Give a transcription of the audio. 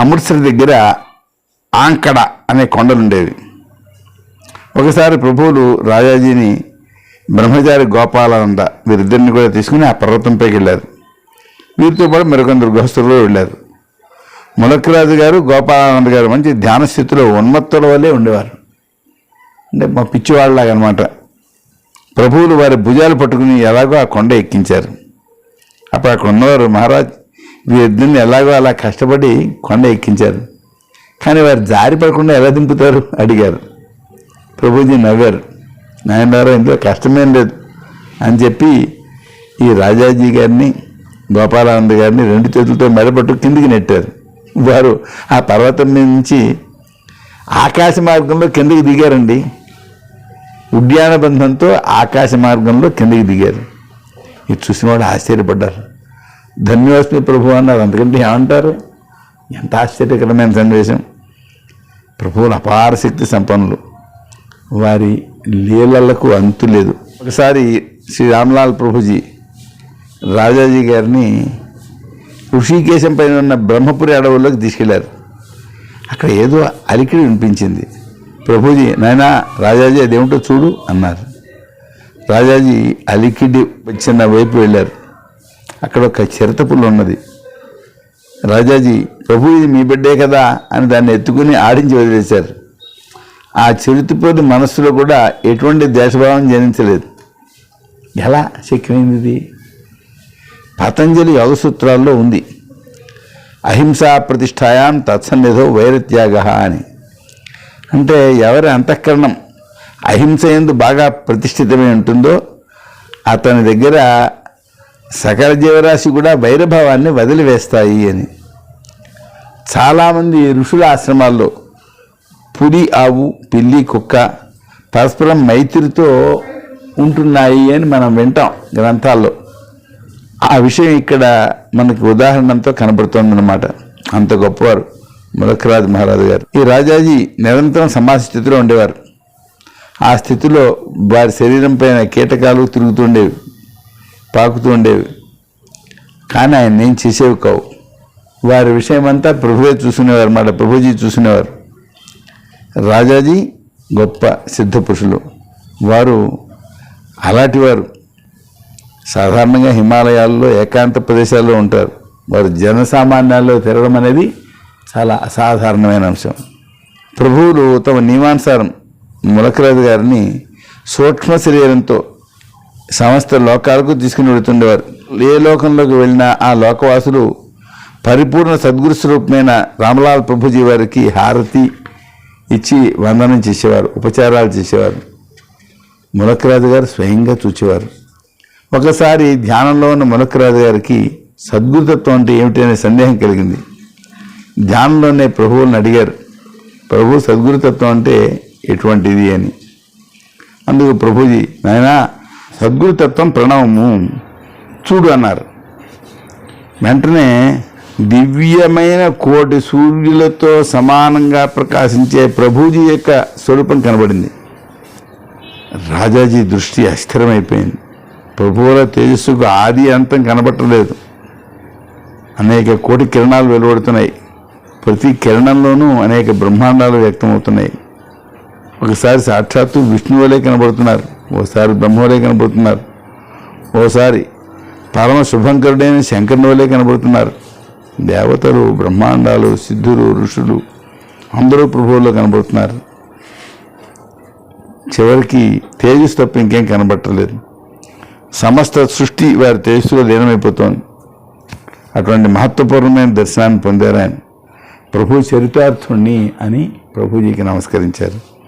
అమృత్సర్ దగ్గర ఆంకడ అనే కొండలుండేవి. ఒకసారి ప్రభువులు రాజాజీని బ్రహ్మచారి గోపాలానంద వీరిద్దరిని కూడా తీసుకుని ఆ పర్వతంపైకి వెళ్ళారు. వీరితో పాటు మరికొందరు గృహస్థులు వెళ్ళారు. ములక్కరాజు గారు గోపాలానంద గారు మంచి ధ్యాన స్థితిలో ఉన్మత్తుల వల్లే ఉండేవారు. అంటే మా పిచ్చివాళ్ళలాగా అనమాట ప్రభువులు వారి భుజాలు పట్టుకుని ఎలాగో ఆ కొండ ఎక్కించారు. అప్పుడు అక్కడ ఉన్నవారు మహారాజ్ వీరిద్దరిని ఎలాగో అలా కష్టపడి కొండ ఎక్కించారు. కానీ వారు జారి పడకుండా ఎలా దింపుతారు? అడిగారు. ప్రభుజీ నవ్వారు. నాయనారో ఇందులో కష్టమేం లేదు అని చెప్పి ఈ రాజాజీ గారిని గోపాలానంద గారిని రెండు చేతులతో మెడపట్టు కిందికి నెట్టారు. వారు ఆ పర్వతం నుంచి ఆకాశ మార్గంలో కిందకి దిగారండి. ఉద్యాన బంధంతో ఆకాశ మార్గంలో కిందకి దిగారు. ఇది చూసిన వాళ్ళు ఆశ్చర్యపడ్డారు. ధన్యోస్మి ప్రభు అన్నారు. అందుకంటే ఏమంటారు? ఎంత ఆశ్చర్యకరమైన సన్నివేశం. ప్రభువులు అపార శక్తి సంపన్నులు. వారి లీలలకు అంతు లేదు. ఒకసారి శ్రీ రామ్లాల్ ప్రభుజీ రాజాజీ గారిని ఋషికేశం పైన ఉన్న బ్రహ్మపురి అడవుల్లోకి తీసుకెళ్ళారు. అక్కడ ఏదో అలికిడి వినిపించింది. ప్రభుజీ నాయనా రాజాజీ అదేమిటో చూడు అన్నారు. రాజాజీ అలికిడి వచ్చిన వైపు వెళ్ళారు. అక్కడ ఒక చిరతపుల్లు ఉన్నది. రాజాజీ ప్రభు ఇది మీ బిడ్డే కదా అని దాన్ని ఎత్తుకుని ఆడించి వదిలేశారు. ఆ చిరుతిపోని మనస్సులో కూడా ఎటువంటి దేశభావం జనించలేదు. ఎలా శక్యమైంది ఇది? పతంజలి యోగ సూత్రాల్లో ఉంది. అహింసా ప్రతిష్టాయాం తత్సన్నిధో వైరత్యాగ అని. అంటే ఎవరి అంతఃకరణం అహింస ఎందు బాగా ప్రతిష్ఠితమై ఉంటుందో అతని దగ్గర సకల జీవరాశి కూడా వైరభావాన్ని వదిలివేస్తాయి అని. చాలామంది ఋషుల ఆశ్రమాల్లో పులి ఆవు పిల్లి కుక్క పరస్పరం మైత్రితో ఉంటున్నాయి అని మనం వింటాం గ్రంథాల్లో. ఆ విషయం ఇక్కడ మనకి ఉదాహరణతో కనబడుతోందన్నమాట. అంత గొప్పవారు ములకరాజ్ మహారాజు గారు. ఈ రాజాజీ నిరంతరం సమాధి స్థితిలో ఉండేవారు. ఆ స్థితిలో వారి శరీరం పైన కీటకాలు తిరుగుతుండేవి తాకుతూ ఉండేవి. కానీ ఆయన ఏం చేసేవి కావు. వారి విషయమంతా ప్రభువే చూసుకునేవారు అన్నమాట ప్రభుజీ చూసుకునేవారు. రాజాజీ గొప్ప సిద్ధ పురుషులు. వారు అలాంటి వారు సాధారణంగా హిమాలయాల్లో ఏకాంత ప్రదేశాల్లో ఉంటారు. వారు జనసామాన్యాల్లో తిరగడం అనేది చాలా అసాధారణమైన అంశం. ప్రభువులు తమ నియమానుసారం ములకరాజు గారిని సూక్ష్మ శరీరంతో సమస్త లోకాలకు తీసుకుని వెళుతుండేవారు. ఏ లోకంలోకి వెళ్ళినా ఆ లోకవాసులు పరిపూర్ణ సద్గురు స్వరూపమైన రామలాల్ ప్రభుజీ వారికి హారతి ఇచ్చి వందనం చేసేవారు ఉపచారాలు చేసేవారు. ములక్కరాజు గారు స్వయంగా చూచేవారు. ఒకసారి ధ్యానంలో ఉన్న ములక్కరాజు గారికి సద్గురుతత్వం అంటే ఏమిటనే సందేహం కలిగింది. ధ్యానంలోనే ప్రభువులను అడిగారు ప్రభు సద్గురుతత్వం అంటే ఎటువంటిది? అని. అందుకు ప్రభుజీ నాయనా సద్గురుతత్వం ప్రణవము. చూడు అన్నారు. వెంటనే దివ్యమైన కోటి సూర్యులతో సమానంగా ప్రకాశించే ప్రభుజీ యొక్క స్వరూపం కనబడింది. రాజాజీ దృష్టి అస్థిరమైపోయింది. ప్రభువుల తేజస్సుకు ఆది అంతం కనబట్టలేదు. అనేక కోటి కిరణాలు వెలువడుతున్నాయి. ప్రతి కిరణంలోనూ అనేక బ్రహ్మాండాలు వ్యక్తమవుతున్నాయి. ఒకసారి సాక్షాత్తు విష్ణువులే కనబడుతున్నారు. ఓసారి బ్రహ్మవలే కనబడుతున్నారు. ఓసారి పరమ శుభంకరుడైన శంకరుని వలే కనబడుతున్నారు. దేవతలు బ్రహ్మాండాలు సిద్ధులు ఋషులు అందరూ ప్రభువుల్లో కనబడుతున్నారు. చివరికి తేజస్సు తప్ప ఇంకేం కనబట్టలేదు సమస్త సృష్టి వారి తేజస్సులో లీనమైపోతోంది. అటువంటి మహత్వపూర్ణమైన దర్శనాన్ని పొందారు ఆయన. ప్రభు చరితార్థుణ్ణి అని ప్రభుజీకి నమస్కరించారు.